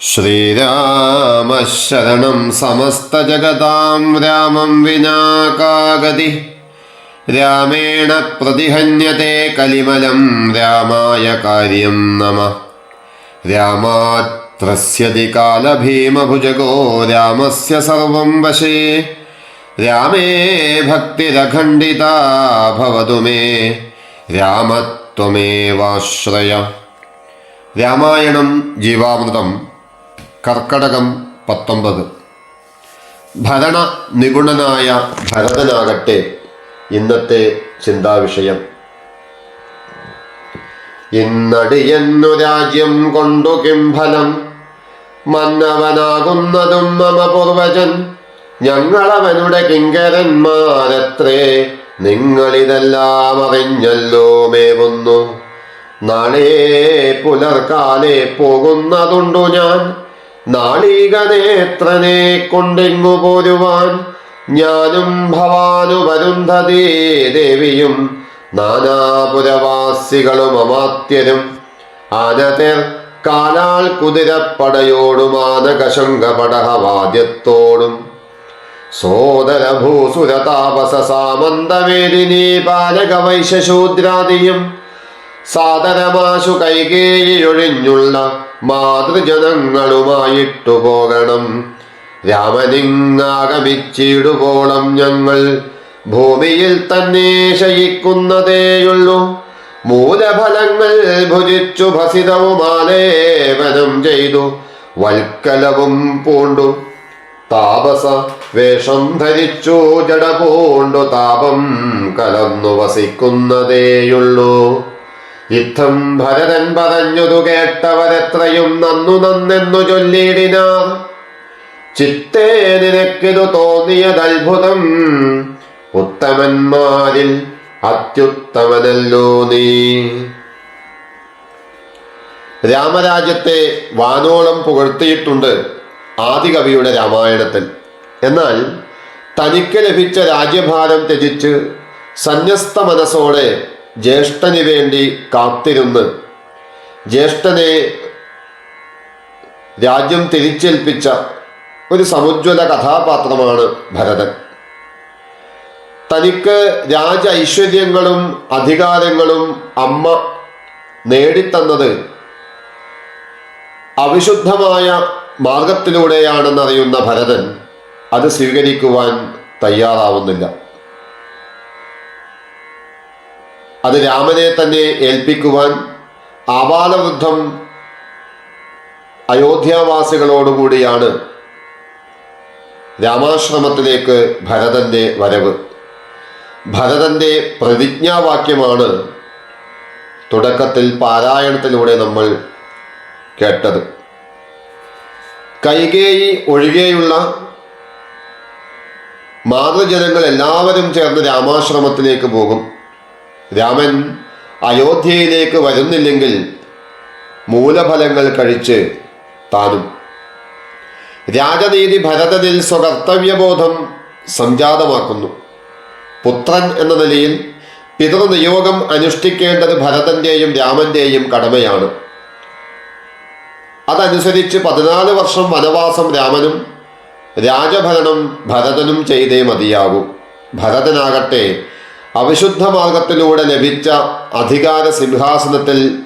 ശ്രീരാമശരണം സമസ്തജഗതാം രാമം വിനാകാഗതി. രാമേണ പ്രതിഹന്യത്തെ കലിമലം രാമായ കാര്യം നമ. രാമാത്രസ്യതി കാലഭീമഭുജഗോ രാമസ്യ സർവം വശേ. രാമേ ഭക്തിരഖണ്ഡിതാ ഭവതു മേ. രാമത്വമേവാശ്രയ. രാമായണം ജീവാമൃതം. കർക്കടകം പത്തൊമ്പത്. ഭരണ നിപുണനായ ഭരതനാകട്ടെ ഇന്നത്തെ ചിന്താവിഷയം. ഇന്നടിയെന്നു രാജ്യം കൊണ്ടു കിംഫലം മന്നവനാകുന്നതും മമ പൂർവജൻ ഞങ്ങളവനുടെ കിങ്കരന്മാരത്രേ നിങ്ങളിതെല്ലാം അറിഞ്ഞല്ലോ മേവുന്നു. നാളെ പുലർക്കാലെ പോകുന്നതുണ്ടു ഞാൻ. നാളിക നേത്രനെ കൊണ്ടെങ്ങു പോരുവാൻ? ഞാനും ഭവാനുപരുന്ധതേ ദേവിയും നാനാപുരവാസികളും അമാത്യരും ആനതേർ കാലാൽ കുതിരപ്പടയോടും ആനകശങ്കപടഹവാദ്യത്തോടും സോദരഭൂസുര താപസ വൈശ്യശൂദ്രാദിയും സാദരമാശു കൈകേയൊഴിഞ്ഞുള്ള മാതൃജനങ്ങളുമായിട്ടു പോകണം. രാമനിങ്ങാഗമിച്ചിടുവോളം ഞങ്ങൾ ഭൂമിയിൽ തന്നെ ശയിക്കുന്നതേയുള്ളൂ. മൂലഫലങ്ങൾ ഭുജിച്ചു ഭസിതവുമാലേപനം ചെയ്തു. വൽക്കലവും പൂണ്ടു. താപസ വേഷം ധരിച്ചു ജട പൂണ്ടു താപം കലന്നു വസിക്കുന്നതേയുള്ളൂ. യുദ്ധം ഭരതൻ പറഞ്ഞതു കേട്ടവരെത്രയും നന്നു നന്നെന്നു ചൊല്ലിയിടിനാർ ചിത്തേ നിനക്കിതു തോന്നിയത് അത്ഭുതം ഉത്തമന്മാരിൽ അത്യുത്തമനല്ലോ നീ. രാമരാജ്യത്തെ വാനോളം പുകഴ്ത്തിയിട്ടുണ്ട് ആദികവിയുടെ രാമായണത്തിൽ. എന്നാൽ തനിക്ക് ലഭിച്ച രാജ്യഭാരം ത്യജിച്ച് സന്യസ്ത മനസ്സോടെ ജ്യേഷ്ഠന് വേണ്ടി കാത്തിരുന്ന് ജ്യേഷ്ഠനെ രാജ്യം തിരിച്ചേൽപ്പിച്ച ഒരു സമുജ്വല കഥാപാത്രമാണ് ഭരതൻ. തനിക്ക് രാജ ഐശ്വര്യങ്ങളും അധികാരങ്ങളും അമ്മ നേടിത്തന്നത് അവിശുദ്ധമായ മാർഗത്തിലൂടെയാണെന്നറിയുന്ന ഭരതൻ അത് സ്വീകരിക്കുവാൻ തയ്യാറാവുന്നില്ല. അത് രാമനെ തന്നെ ഏൽപ്പിക്കുവാൻ ആപാലവൃദ്ധം അയോധ്യാവാസികളോടുകൂടിയാണ് രാമാശ്രമത്തിലേക്ക് ഭരതന്റെ വരവ്. ഭരതന്റെ പ്രതിജ്ഞാവാക്യമാണ് തുടക്കത്തിൽ പാരായണത്തിലൂടെ നമ്മൾ കേട്ടത്. കൈകേയി ഒഴികെയുള്ള മാതൃജനങ്ങൾ എല്ലാവരും ചേർന്ന് രാമാശ്രമത്തിലേക്ക് പോകും. രാമൻ അയോധ്യയിലേക്ക് വരുന്നില്ലെങ്കിൽ മൂലഫലങ്ങൾ കഴിച്ച് താനും. രാജനീതി ഭരതനിൽ സ്വകർത്തവ്യബോധം സംജാതമാക്കുന്നു. പുത്രൻ എന്ന നിലയിൽ പിതൃനിയോഗം അനുഷ്ഠിക്കേണ്ടത് ഭരതന്റെയും രാമന്റെയും കടമയാണ്. അതനുസരിച്ച് പതിനാല് വർഷം വനവാസം രാമനും രാജഭരണം ഭരതനും ചെയ്തേ മതിയാകൂ. ഭരതനാകട്ടെ അവിശുദ്ധ മാർഗത്തിലൂടെ ലഭിച്ച അധികാര സിംഹാസനത്തിൽ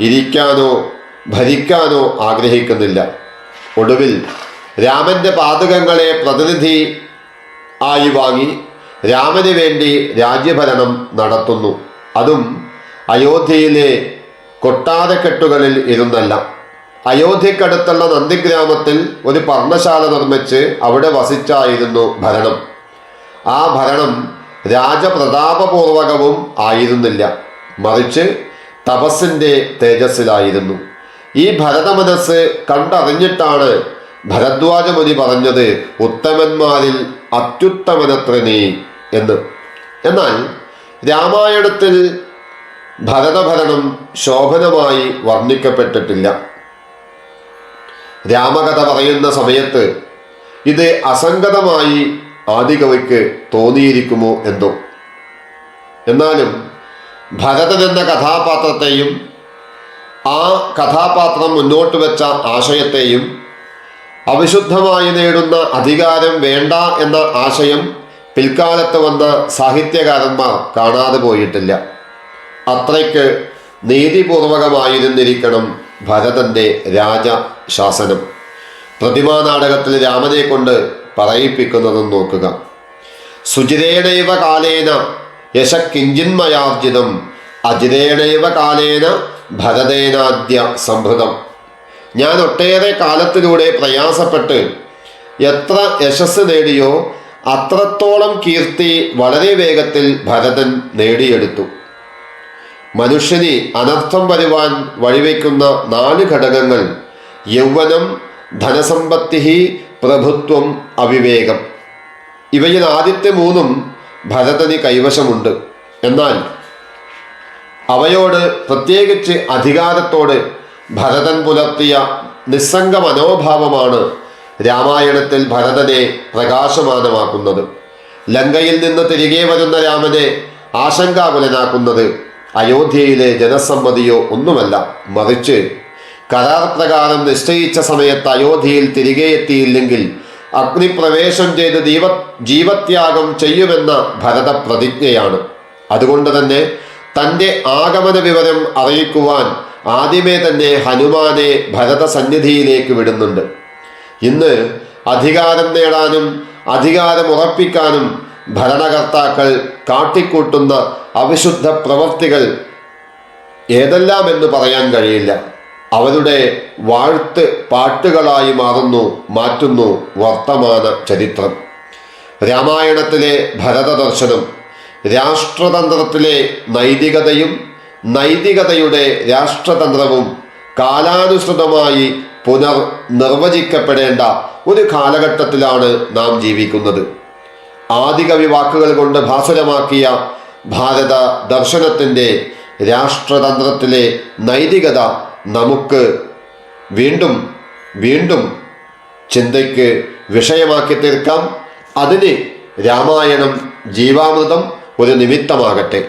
ഇരിക്കാനോ ഭരിക്കാനോ ആഗ്രഹിക്കുന്നില്ല. ഒടുവിൽ രാമന്റെ പാതകങ്ങളെ പ്രതിനിധി ആയി വാങ്ങി രാമന് വേണ്ടി രാജ്യഭരണം നടത്തുന്നു. അതും അയോധ്യയിലെ കൊട്ടാരക്കെട്ടുകളിൽ ഇരുന്നല്ല. അയോധ്യക്കടുത്തുള്ള നന്ദിഗ്രാമത്തിൽ ഒരു പർണശാല നിർമ്മിച്ച് അവിടെ വസിച്ചായിരുന്നു ഭരണം. ആ ഭരണം രാജപ്രതാപപൂർവകവും ആയിരുന്നില്ല. മറിച്ച് തപസ്സിന്റെ തേജസ്സിലായിരുന്നു. ഈ ഭരതമനസ് കണ്ടറിഞ്ഞിട്ടാണ് ഭരദ്വാജ മുനി പറഞ്ഞത് ഉത്തമന്മാരിൽ അത്യുത്തമനത്ര നീ എന്ന്. എന്നാൽ രാമായണത്തിൽ ഭരതഭരണം ശോഭനമായി വർണിക്കപ്പെട്ടിട്ടില്ല. രാമകഥ പറയുന്ന സമയത്ത് ഇത് അസംഗതമായി ആദികവിക്ക് തോന്നിയിരിക്കുമോ എന്തോ. എന്നാലും ഭരതൻ എന്ന കഥാപാത്രത്തെയും ആ കഥാപാത്രം മുന്നോട്ട് വെച്ച ആശയത്തെയും അവിശുദ്ധമായി നേടുന്ന അധികാരം വേണ്ട എന്ന ആശയം പിൽക്കാലത്ത് വന്ന സാഹിത്യകാരന്മാർ കാണാതെ പോയിട്ടില്ല. അത്രയ്ക്ക് നീതിപൂർവകമായിരുന്നിരിക്കണം ഭരതന്റെ രാജശാസനം. പ്രതിമാ നാടകത്തിൽ രാമനെ കൊണ്ട് പറയിപ്പിക്കുന്നതും നോക്കുക. സുചിരേണൈവ കാലേന യശക്കിഞ്ചിന്മയാർജിതം അജിരേണൈവ കാലേന ഭരതേനാദ്യ സംഭൃതം ഞാൻ ഒട്ടേറെ കാലത്തിലൂടെ പ്രയാസപ്പെട്ട് എത്ര യശസ് നേടിയോ അത്രത്തോളം കീർത്തി വളരെ വേഗത്തിൽ ഭരതൻ നേടിയെടുത്തു. മനുഷ്യന് അനർത്ഥം വരുവാൻ വഴിവെക്കുന്ന നാല് ഘടകങ്ങൾ യൗവനം ധനസമ്പത്തി പ്രഭുത്വം അവിവേകം. ഇവയിൽ ആദ്യത്തെ മൂന്നും ഭരതന് കൈവശമുണ്ട്. എന്നാൽ അവയോട് പ്രത്യേകിച്ച് അധികാരത്തോട് ഭരതൻ പുലർത്തിയ നിസ്സംഗ മനോഭാവമാണ് രാമായണത്തിൽ ഭരതനെ പ്രകാശമാനമാക്കുന്നത്. ലങ്കയിൽ നിന്ന് തിരികെ വരുന്ന രാമനെ ആശങ്കാകുലനാക്കുന്നത് അയോധ്യയിലെ ജനസമ്മതിയോ ഒന്നുമല്ല. മറിച്ച് കരാർ പ്രകാരം നിശ്ചയിച്ച സമയത്ത് അയോധ്യയിൽ തിരികെ എത്തിയില്ലെങ്കിൽ അഗ്നിപ്രവേശം ചെയ്ത് ദീവ ജീവത്യാഗം ചെയ്യുമെന്ന ഭരത പ്രതിജ്ഞയാണ് അതുകൊണ്ട് തന്നെ തന്റെ ആഗമന വിവരം അറിയിക്കുവാൻ ആദ്യമേ തന്നെ ഹനുമാനെ ഭരത സന്നിധിയിലേക്ക് വിടുന്നുണ്ട്. ഇന്ന് അധികാരം നേടാനും അധികാരം ഉറപ്പിക്കാനും ഭരണകർത്താക്കൾ കാട്ടിക്കൂട്ടുന്ന അവിശുദ്ധ പ്രവർത്തികൾ ഏതെല്ലാം എന്ന് പറയാൻ കഴിയില്ല. അവരുടെ വാഴ്ത്ത് പാട്ടുകളായി മാറുന്നു മാറ്റുന്നു വർത്തമാന ചരിത്രം. രാമായണത്തിലെ ഭരതദർശനം രാഷ്ട്രതന്ത്രത്തിലെ നൈതികതയും നൈതികതയുടെ രാഷ്ട്രതന്ത്രവും കാലാനുസൃതമായി പുനർ നിർവചിക്കപ്പെടേണ്ട ഒരു കാലഘട്ടത്തിലാണ് നാം ജീവിക്കുന്നത്. ആദികവി വാക്കുകൾ കൊണ്ട് ഭാസുരമാക്കിയ ഭാരത ദർശനത്തിന്റെ രാഷ്ട്രതന്ത്രത്തിലെ നൈതികത നമുക്ക് വീണ്ടും വീണ്ടും ചിന്തയ്ക്ക് വിഷയമാക്കി തീർക്കാം. അതിന് രാമായണം ജീവാമൃതം ഒരു നിമിത്തമാകട്ടെ.